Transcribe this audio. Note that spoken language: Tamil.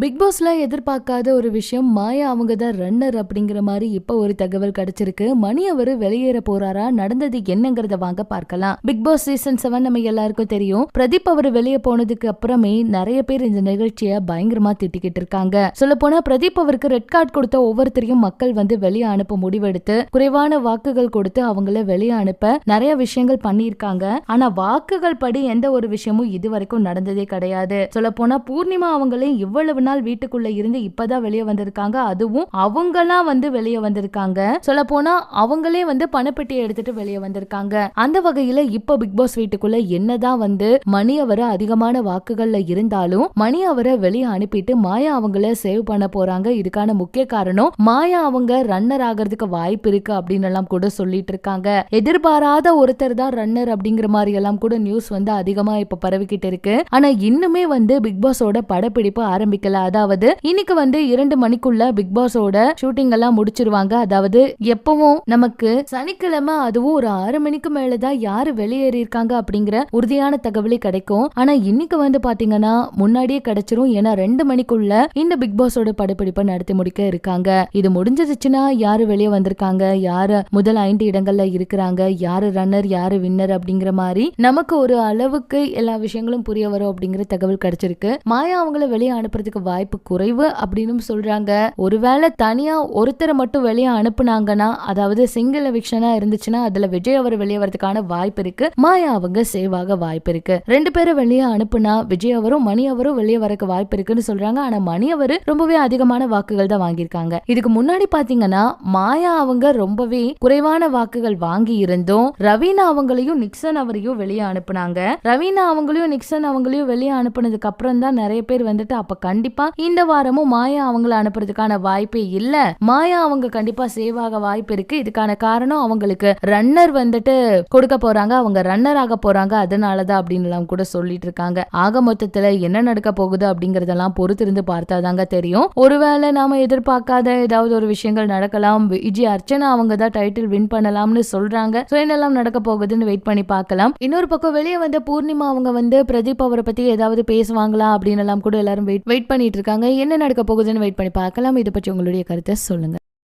பிக் பாஸ்ல எதிர்பார்க்காத ஒரு விஷயம் மாயா அவங்க தான் ரன்னர் அப்படிங்கிற மாதிரி இப்போ ஒரு தகவல் கிடைச்சிருக்கு. மணி அவரு வெளியேற போறாரா? நடந்தது என்னங்கிறத வாங்க பார்க்கலாம். பிக் பாஸ் சீசன் செவன் நம்ம எல்லாருக்கும் தெரியும். பிரதீப் அவர் வெளியே போனதுக்கு அப்புறமே நிறைய பேர் இந்த நிகழ்ச்சியை பயங்கரமா திட்டிக்கிட்டு இருக்காங்க. சொல்ல போனா பிரதீப் அவருக்கு ரெட் கார்டு கொடுத்த ஒவ்வொருத்தரையும் மக்கள் வந்து வெளியே அனுப்ப முடிவெடுத்து குறைவான வாக்குகள் கொடுத்து அவங்கள வெளியே அனுப்ப நிறைய விஷயங்கள் பண்ணியிருக்காங்க. ஆனா வாக்குகள் படி எந்த ஒரு விஷயமும் இது வரைக்கும் நடந்ததே கிடையாது. சொல்ல போனா பூர்ணிமா அவங்களே இவ்வளவு நாள் வீட்டுக்குள்ள இருந்து இப்பதான் வெளியே வந்திருக்காங்க. அதுவும் அவங்கலாம் வந்து வெளியே வந்திருக்காங்க. சொல்ல போனா அவங்களே வந்து பணப்பெட்டியை எடுத்துட்டு வெளியே வந்திருக்காங்க. அந்த வகையில இப்ப பிக் பாஸ் வீட்டுக்குள்ள என்னதான் வந்து மணி அவரை அதிகமான வாக்குகள்ல இருந்தாலும் மணி அவரை வெளியே அனுப்பிட்டு மாயா அவங்கள சேவ் பண்ண போறாங்க. இதுக்கான முக்கிய காரணம் மாயா அவங்க ரன்னர் ஆகிறதுக்கு வாய்ப்பு இருக்கு அப்படின்னு எல்லாம் கூட சொல்லிட்டு இருக்காங்க. எதிர்பாராத ஒருத்தர் தான் ரன்னர் அப்படிங்கிற மாதிரி எல்லாம் கூட நியூஸ் வந்து அதிகமா இப்ப பரவிக்கிட்டு இருக்கு. ஆனா இன்னுமே வந்து பிக் பாஸோட படப்பிடிப்பு ஆரம்பிக்கல. அதாவது இன்னைக்கு வந்து இரண்டு மணிக்குள்ள பிக் பாஸோட ஷூட்டிங் எல்லாம் முடிச்சிருவாங்க. அதாவது எப்பவும் நமக்கு சனிக்கிழமை அதுவும் ஒரு ஆறு மணிக்கு மேலதான் யாரு வெளியேறி இருக்காங்க அப்படிங்கிற உறுதியான தகவலே கிடைக்கும். ஆனா இன்னைக்கு வந்து பாத்தீங்கன்னா முன்னாடியே கிடைச்சிரும். ஏன்னா ரெண்டு மணிக்குள்ள இந்த பிக் பாஸோட படப்பிடிப்பை நடத்தி முடிக்க இருக்காங்க. இது முடிஞ்சிருச்சுன்னா யாரு வெளியே வந்திருக்காங்க? யாரு முதல் ஐந்து இடங்கள்ல இருக்கிறாங்க? யாரு ரன்னர் யாரு வின்னர் அப்படிங்கிற மாதிரி நமக்கு ஒரு அளவுக்கு எல்லா விஷயங்களும் புரிய வரும் அப்படிங்கிற தகவல் கிடைச்சிருக்கு. மாயா அவங்கள வெளியே அனுப்புறதுக்கு வாய்ப்பு குறைவு அப்படின்னு சொல்றாங்க. ஒருவேளை தனியா ஒருத்தரை மட்டும் வெளியே அனுப்புனாங்கன்னா அதாவது சிங்கிள் எவிக்ஷனா இருந்துச்சுன்னா அதுல விஜய் அவர் வெளியே வரதுக்கான வாய்ப்பு இருக்கு. மாயா அவங்க சேவ் ஆக வாய்ப்பு இருக்கு. ரெண்டு பேரும் வெளியே அனுப்புனா விஜய் அவரும் மணி அவரும் வெளியே வரக்கு வாய்ப்பு இருக்குன்னு சொல்றாங்க. ஆனா மணி அவரு ரொம்பவே அதிகமான வாக்குகள் தான் வாங்கியிருக்காங்க. இதுக்கு முன்னாடி பாத்தீங்கன்னா மாயா அவங்க ரொம்பவே குறைவான வாக்குகள் வாங்கி இருந்தும் ரவீனா அவங்களையும் நிக்சன் அவரையும் வெளியே அனுப்புனாங்க. ரவீனா அவங்களையும் நிக்சன் அவங்களையும் வெளியே அனுப்புனதுக்கு அப்புறம் தான் நிறைய பேர் வந்துட்டு அப்ப கண்டிப்பா இந்த வாரமும் மாயா அவங்கள அனுப்புறதுக்கான வாய்ப்பே இல்ல. மாயா அவங்க கண்டிப்பா சேவ் ஆக வாய்ப்பு இருக்கு. இதுக்கான காரணம் அவங்களுக்கு ரன்னர் வந்துட்டு கொடுக்க போறாங்க. அவங்க ரன்னர் ஆக போறாங்க. அதனாலதான் அப்படின்னு எல்லாம் கூட சொல்லிட்டு இருக்காங்க. ஆக மொத்தத்துல என்ன நடக்க போகுது அப்படிங்கறதெல்லாம் பொறுத்திருந்து பார்த்தாதாங்க தெரியும். ஒருவேளை நாம எதிர்பார்க்காத ஏதாவது ஒரு விஷயங்கள் நடக்கலாம். விஜய் அர்ச்சனா அவங்க தான் டைட்டில் வின் பண்ணலாம்னு சொல்றாங்க. சோ என்னெல்லாம் நடக்க போகுதுன்னு வெயிட் பண்ணி பார்க்கலாம். இன்னொரு பக்கம் வெளியே வந்த பூர்ணிமா அவங்க வந்து பிரதீப் அவரை பத்தி ஏதாவது பேசுவாங்களா அப்படின்னு எல்லாம் கூட எல்லாரும் வெயிட் வெயிட் பண்ணிட்டு இருக்காங்க. என்ன நடக்க போகுதுன்னு வெயிட் பண்ணி பார்க்கலாம். இதை பற்றி உங்களுடைய கருத்தை சொல்லுங்க.